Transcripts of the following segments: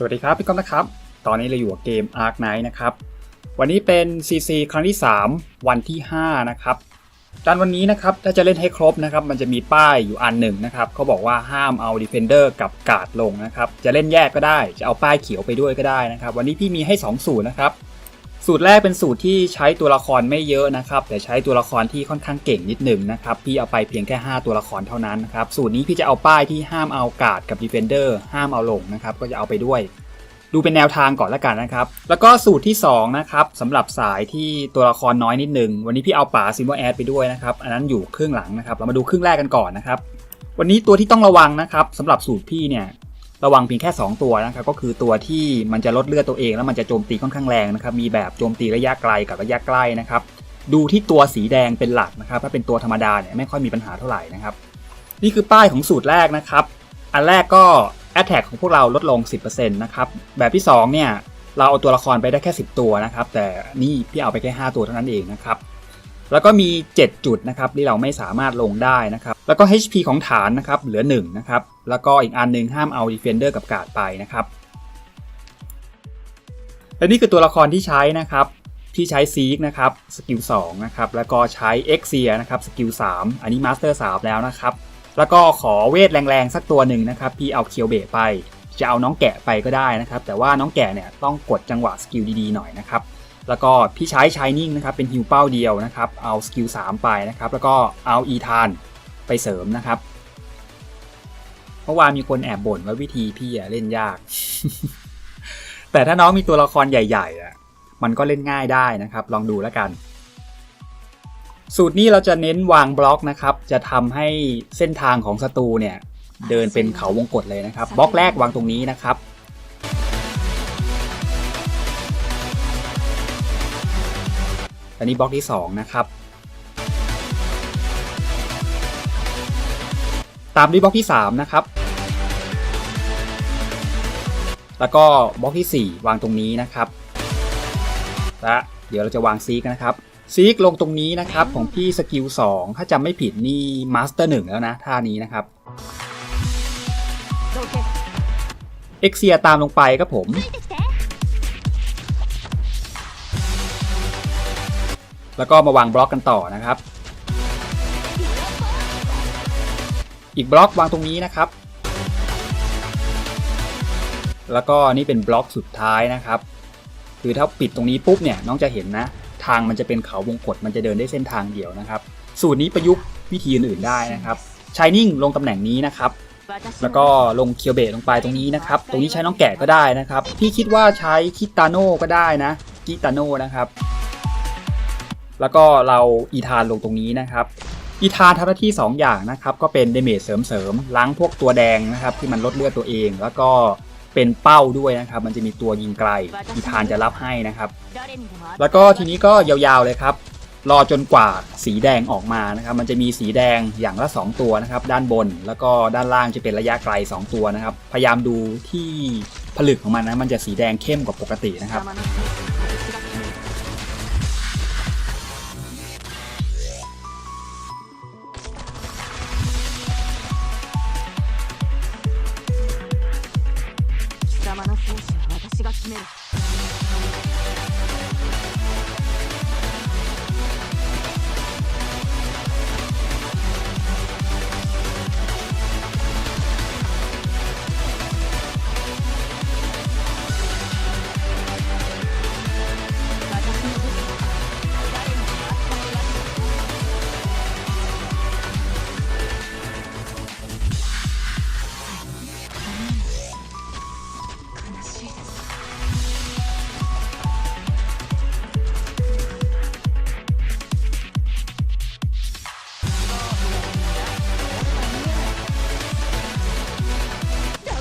สวัสดีครับ พี่ก้องนะครับ ตอนนี้เราอยู่กับเกม Ark Knight นะครับ วันนี้เป็น CC ครั้งที่ 3 วันที่ 5 นะครับการวันนี้นะครับถ้าจะเล่นให้ครบนะครับ มันจะมีป้ายอยู่อันหนึ่งนะครับเขาบอกว่าห้ามเอา Defender กับกาดลงนะครับ จะเล่นแยกก็ได้ จะเอาป้ายเขียวไปด้วยก็ได้นะครับ วันนี้พี่มีให้ 2 สูตรนะครับ สูตรแรกเป็นสูตรที่ใช้ตัวละครไม่เยอะนะครับ แต่ใช้ตัวละครที่ค่อนข้างเก่งนิดหนึ่งนะครับ พี่เอาไปเพียงแค่ 5 ตัวละครเท่านั้นนะครับ สูตรนี้พี่จะเอาป้ายที่ห้ามเอากาดกับ Defender ห้ามเอาลงนะครับ ก็จะเอาไปด้วยดูเป็นแนวทางก่อนแล้วกันนะครับ แล้วก็สูตรที่ 2 นะครับสำหรับสายที่ตัวละครน้อยนิดนึง วันนี้พี่เอาป่าซิมโบแอดไปด้วยนะครับ อันนั้นอยู่ครึ่งหลังนะครับ เรามาดูครึ่งแรกกันก่อนนะครับ วันนี้ตัวที่ต้องระวังนะครับสำหรับสูตรพี่เนี่ย ระวังเพียงแค่ 2 ตัวนะครับก็คือตัวที่มันจะลดเลือดตัวเองแล้วมันจะโจมตีค่อนข้างแรงนะครับมีแบบโจมตีระยะไกลกับระยะใกล้นะครับดูที่ตัวสีแดงเป็นหลักนะครับถ้าเป็นตัวธรรมดาเนี่ยไม่ค่อยมีปัญหาเท่าไหร่นะครับนี่คือป้ายของสูตรแรกนะครับอันแรกก็ Attack ของพวกเราลดลง 10%นะครับแบบที่2เนี่ยเราเอาตัวละครไปได้แค่ 10 ตัวนะครับแต่นี่พี่เอาไปแค่ 5 ตัวเท่านั้นเองนะครับ แล้วก็มี 7 จุดนะครับที่เราไม่สามารถลงได้นะครับ แล้วก็ HP ของฐานนะครับเหลือ1นะครับ แล้วก็อีกอันหนึงห้ามเอา Defender กับการ์ดไปนะครับ และนี่คือตัวละครที่ใช้นะครับ ที่ใช้ซีกนะครับสกิล2นะครับ แล้วก็ใช้เอ็กเซียนะครับสกิล3อันนี้มาสเตอร์3แล้วนะครับ แล้วก็ขอเวทแรงๆ สักตัวหนึ่งนะครับ พี่เอาเคียวเบะไป จะเอาน้องแกะไปก็ได้นะครับ แต่ว่าน้องแกะเนี่ยต้องกดจังหวะสกิลดีๆหน่อยนะครับ แล้วก็พี่ใช้ชายนิ่งนะครับเป็นฮิวเป้าเดียวนะครับเอาสกิล3ไปนะครับแล้วก็เอาอีธานไปเสริมนะครับเมื่อวานมีคนแอบบ่นว่าวิธีพี่อะเล่นยาก แต่ถ้าน้องมีตัวละครใหญ่ๆอะมันก็เล่นง่ายได้นะครับ ลองดูแล้วกัน สูตรนี้เราจะเน้นวางบล็อกนะครับ จะทำให้เส้นทางของศัตรูเนี่ยเดินเป็นเขาวงกตเลยนะครับ บล็อกแรกวางตรงนี้นะครับ อันนี้บล็อกที่ 2 นะครับ ตามด้วยบล็อกที่ 3 นะครับ แล้วก็บล็อกที่ 4 วางตรงนี้นะครับและเดี๋ยวเราจะวางซีกนะครับซีกลงตรงนี้นะครับของพี่สกิล2ถ้าจำไม่ผิดนี่มาสเตอร์หนึ่งแล้วนะท่านี้นะครับเอ็กเซียตามลงไปครับผม แล้วก็มาวางบล็อกกันต่อนะครับ อีกบล็อกวางตรงนี้นะครับ แล้วก็นี่เป็นบล็อกสุดท้ายนะครับ คือถ้าปิดตรงนี้ปุ๊บเนี่ยน้องจะเห็นนะ ทางมันจะเป็นเขาวงกตมันจะเดินได้เส้นทางเดียวนะครับ สูตรนี้ประยุกต์วิธีอื่นๆได้นะครับชายนิ่งลงตำแหน่งนี้นะครับแล้วก็ลงเคียวเบตลงไปตรงนี้นะครับ ตรงนี้ใช้น้องแกะก็ได้นะครับ พี่คิดว่าใช้คิตาโน่ก็ได้นะ กิตาโน่นะครับ แล้วก็เราอีธานลงตรงนี้นะครับ อีธานทำหน้าที่ 2 อย่างนะครับ ก็เป็นเดเมจเสริมๆล้างพวกตัวแดงนะครับ ที่มันลดเลือดตัวเอง แล้วก็เป็นเป้าด้วยนะครับ มันจะมีตัวยิงไกล อีธานจะรับให้นะครับ แล้วก็ทีนี้ก็ยาวๆเลยครับ รอจนกว่าสีแดงออกมานะครับ มันจะมีสีแดงอย่างละ 2 ตัวนะครับ ด้านบนแล้วก็ด้านล่างจะเป็นระยะไกล 2 ตัวนะครับ พยายามดูที่ผลึกของมันนะ มันจะสีแดงเข้มกว่าปกตินะครับ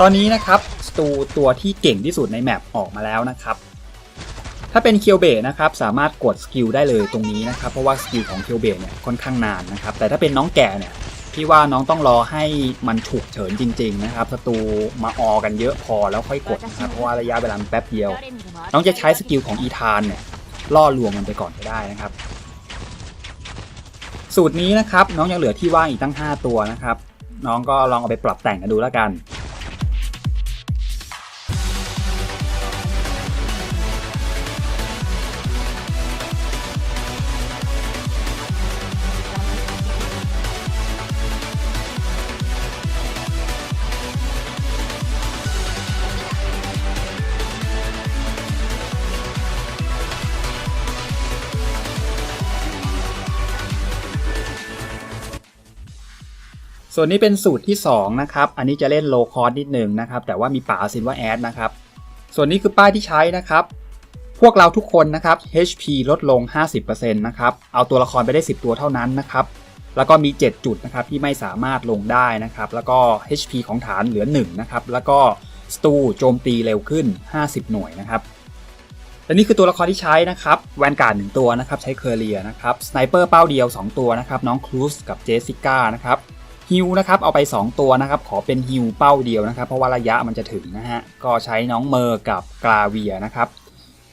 ตอนนี้นะครับสตูตัวที่เก่งที่สุดในแมปออกมาแล้วนะครับ ถ้าเป็นเคียวเบนะครับสามารถกดสกิลได้เลยตรงนี้นะครับ เพราะว่าสกิลของเคียวเบเนี่ยค่อนข้างนานนะครับ แต่ถ้าเป็นน้องแก่เนี่ยพี่ว่าน้องต้องรอให้มันฉุกเฉินจริง ๆ นะครับศัตรูมาออกันเยอะพอแล้วค่อยกดนะครับเพราะว่าระยะเวลาแป๊บเดียว น้องจะใช้สกิลของอีธานเนี่ยล่อลวงมันไปก่อนก็ได้นะครับ สูตรนี้นะครับน้องยังเหลือที่ว่างอีกตั้ง 5 ตัวนะครับ น้องก็ลองเอาไปปรับแต่งกันดูแล้วกัน ส่วนนี้เป็นสูตรที่ 2 นะครับ อันนี้จะเล่นโลคอ s นิดหนึ่งนะครับ แต่ว่ามีป่าซินว่าแอดนะครับ ส่วนนี้คือป้ายที่ใช้นะครับ พวกเราทุกคนนะครับ HP ลดลง 50%นะครับ เอาตัวละครไปได้ 10 ตัวเท่านั้นนะครับ แล้วก็มี 7 จุดนะครับที่ไม่สามารถลงได้นะครับ แล้วก็ HP ของฐานเหลือ 1 นะครับ แล้วก็สตูโจมตีเร็วขึ้น 50 หน่วยนะครับและนี่คือตัวละครที่ใช้นะครับ แวนการ์ดหนึ่งตัวนะครับ ใช้เคอร์เรียนะครับ สไนเปอร์เป้าเดียว 2 ตัวนะครับ น้องครูสกับเจสสิก้านะครับ ฮิวนะครับเอาไป 2 ตัวนะครับขอเป็นฮิวเป้าเดียวนะครับ เพราะว่าระยะมันจะถึงนะฮะก็ใช้น้องเมอร์กับกราเวียนะครับ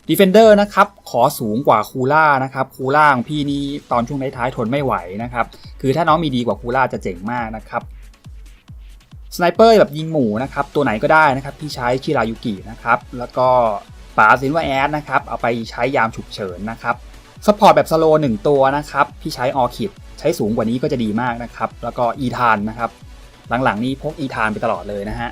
Defender นะครับขอสูงกว่าคูล่านะครับคูล่าของพี่นี่ตอนช่วงท้ายๆทนไม่ไหวนะครับคือถ้าน้องมีดีกว่าคูล่าจะเจ๋งมากนะครับสไนเปอร์แบบยิงหมูนะครับตัวไหนก็ได้นะครับที่ใช้ชิรายุกินะครับแล้วก็ป๋าซินว่าแอดนะครับเอาไปใช้ยามฉุกเฉินนะครับ ซัพพอร์ตแบบสโลหนึ่งตัวนะครับพี่ใช้ออคิดใช้สูงกว่านี้ก็จะดีมากนะครับ แล้วก็อีทานนะครับ หลังๆนี้พกอีทานไปตลอดเลยนะฮะ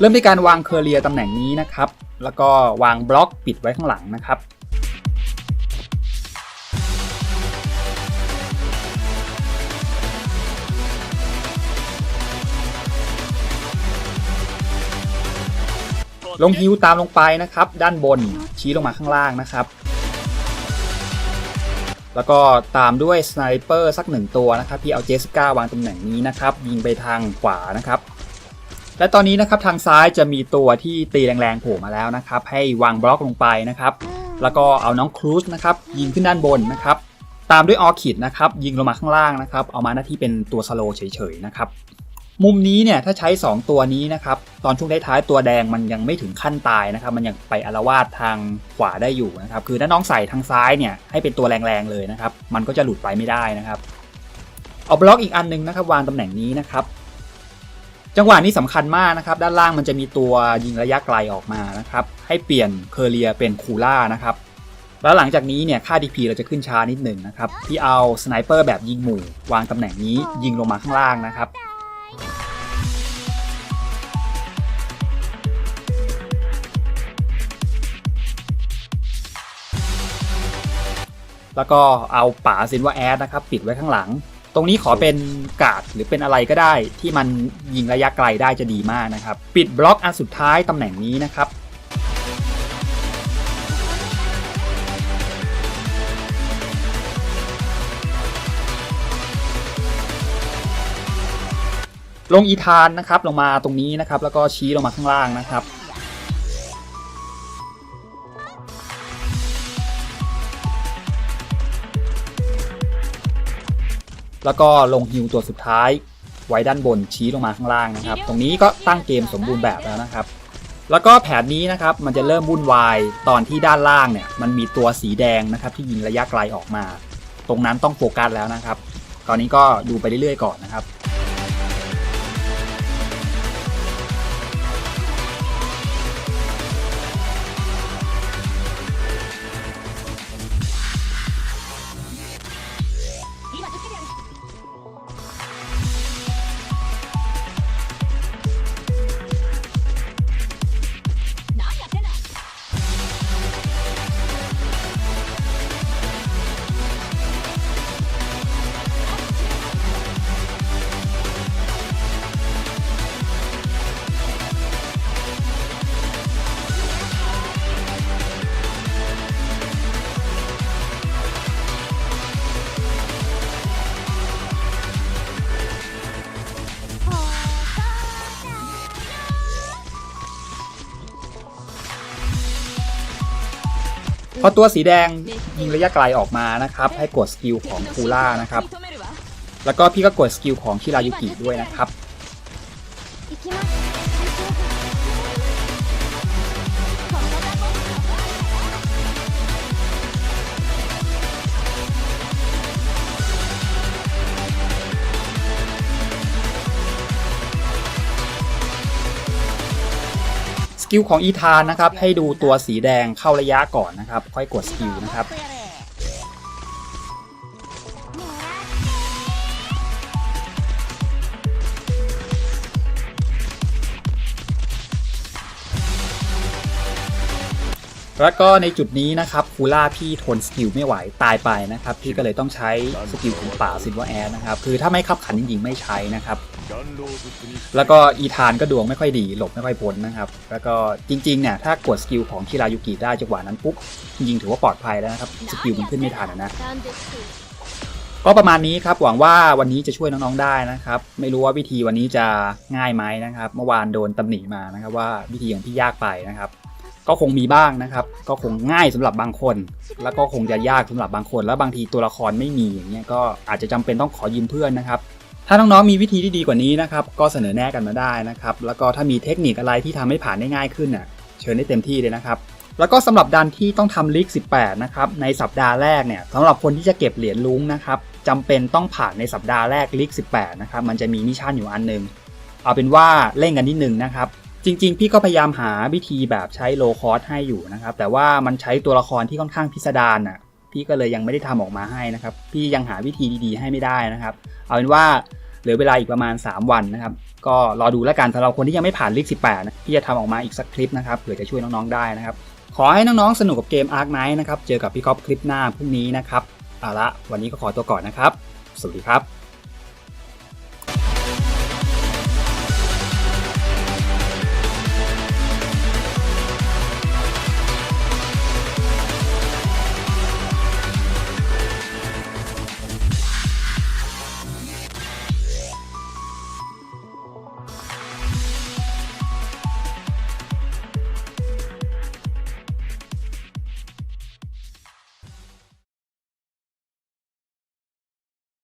เริ่มด้วยการวางเคอร์เรียตำแหน่งนี้นะครับ แล้วก็วางบล็อกปิดไว้ข้างหลังนะครับ ลงฮิวตามลงไปนะครับ ด้านบนชี้ลงมาข้างล่างนะครับ แล้วก็ตามด้วยสไนเปอร์สักหนึ่งตัวนะครับที่เอาเจสสิก้าวางตำแหน่งนี้นะครับ ยิงไปทางขวานะครับและตอนนี้นะครับทางซ้ายจะมีตัวที่ตีแรงๆโผล่มาแล้วนะครับ ให้วางบล็อกลงไปนะครับ แล้วก็เอาน้องครูซนะครับยิงขึ้นด้านบนนะครับ ตามด้วยออคิดนะครับ ยิงลงมาข้างล่างนะครับ เอามาหน้าที่เป็นตัวสโลเฉยๆนะครับ มุมนี้เนี่ยถ้าใช้ 2 ตัวนี้นะครับตอนช่วงท้ายๆตัวแดงมันยังไม่ถึงขั้นตายนะครับมันยังไปอารวาสทางขวาได้อยู่นะครับคือถ้าน้องใส่ทางซ้ายเนี่ยให้เป็นตัวแรงๆเลยนะครับมันก็จะหลุดไปไม่ได้นะครับเอาบล็อกอีกอันหนึงนะครับวางตำแหน่งนี้นะครับจังหวะนี้สำคัญมากนะครับ ด้านล่างมันจะมีตัวยิงระยะไกลออกมานะครับ ให้เปลี่ยนเคอร์เรียเป็นคูล่านะครับ แล้วหลังจากนี้เนี่ยค่า DP เราจะขึ้นช้านิดหนึ่งนะครับ ที่เอาสไนเปอร์แบบยิงหมู่ วางตำแหน่งนี้ยิงลงมาข้างล่างนะครับ แล้วก็เอาป๋าซินว่าแอดนะครับปิดไว้ข้างหลัง ตรงนี้ขอเป็นกาดหรือเป็นอะไรก็ได้ ที่มันยิงระยะไกลได้จะดีมากนะครับ ปิดบล็อกอันสุดท้ายตำแหน่งนี้นะครับลงอีธานนะครับลงมาตรงนี้นะครับ แล้วก็ชี้ลงมาข้างล่างนะครับ แล้วก็ลงฮิวตัวสุดท้าย ไว้ด้านบนชี้ลงมาข้างล่างนะครับ ตรงนี้ก็ตั้งเกมสมบูรณ์แบบแล้วนะครับ แล้วก็แผนนี้นะครับมันจะเริ่มวุ่นวายตอนที่ด้านล่างเนี่ยมันมีตัวสีแดงนะครับที่ยิงระยะไกลออกมา ตรงนั้นต้องโฟกัสแล้วนะครับ ตอนนี้ก็ดูไปเรื่อยๆก่อนนะครับ พอตัวสีแดงยิงระยะไกลออกมานะครับ ให้กดสกิลของคูล่านะครับ แล้วก็พี่ก็กดสกิลของชิรายุกิด้วยนะครับ กิลของอีธานนะครับให้ดูตัวสีแดงเข้าระยะก่อนนะครับ ค่อยกดสกิลนะครับ แล้วก็ในจุดนี้นะครับคูล่าพี่ทนสกิลไม่ไหวตายไปนะครับ พี่ก็เลยต้องใช้สกิลขุนป่าซินวอแอร์นะครับ คือถ้าไม่ขับขันจริงๆไม่ใช้นะครับ แล้วก็อีธานก็ดวงไม่ค่อยดี หลบไม่ค่อยพ้นนะครับ แล้วก็จริงๆเนี่ยถ้ากดสกิลของคิรายุกิได้จังหวะนั้นปุ๊บจริงๆถือว่าปลอดภัยแล้วนะครับสกิลมันขึ้นไม่ทันนะก็ประมาณนี้ครับหวังว่าวันนี้จะช่วยน้องๆได้นะครับ ไม่รู้ว่าวิธีวันนี้จะง่ายไหมนะครับ เมื่อวานโดนตำหนิมานะครับว่าวิธีของพี่ยากไปนะครับ ก็คงมีบ้างนะครับ ก็คงง่ายสำหรับบางคน แล้วก็คงจะยากสำหรับบางคน แล้วบางทีตัวละครไม่มีอย่างเงี้ยก็อาจจะจำเป็นต้องขอยืมเพื่อนนะครับถ้าน้องๆมีวิธีที่ดีกว่านี้นะครับก็เสนอแนะกันมาได้นะครับแล้วก็ถ้ามีเทคนิคอะไรที่ทำให้ผ่านได้ง่ายขึ้นน่ะเชิญได้เต็มที่เลยนะครับแล้วก็สำหรับดันที่ต้องทำลีก18 นะครับในสัปดาห์แรกเนี่ยสำหรับคนที่จะเก็บเหรียญลุ้งนะครับจำเป็นต้องผ่านในสัปดาห์แรกลีก18 นะครับมันจะมีมิชชั่นอยู่อันหนึ่งเอาเป็นว่าเล่นกันนิดนึงนะครับ จริง ๆ พี่ก็พยายามหาวิธีแบบใช้โลคอสให้อยู่นะครับ แต่ว่ามันใช้ตัวละครที่ค่อนข้างพิสดารน่ะพี่ก็เลยยังไม่ได้ทำออกมาให้นะครับ พี่ยังหาวิธีดีๆ ให้ไม่ได้นะครับ เอาเป็นว่าเหลือเวลาอีกประมาณ 3 วันนะครับ ก็รอดูแล้วกันสำหรับคนที่ยังไม่ผ่านลีก18นะพี่จะทำออกมาอีกสักคลิปนะครับเผื่อจะช่วยน้องๆได้นะครับ ขอให้น้องๆสนุกกับเกม Ark Knight นะครับ เจอกับพี่ก๊อฟคลิปหน้าพรุ่งนี้นะครับ เอาละวันนี้ก็ขอตัวก่อนนะครับ สวัสดีครับ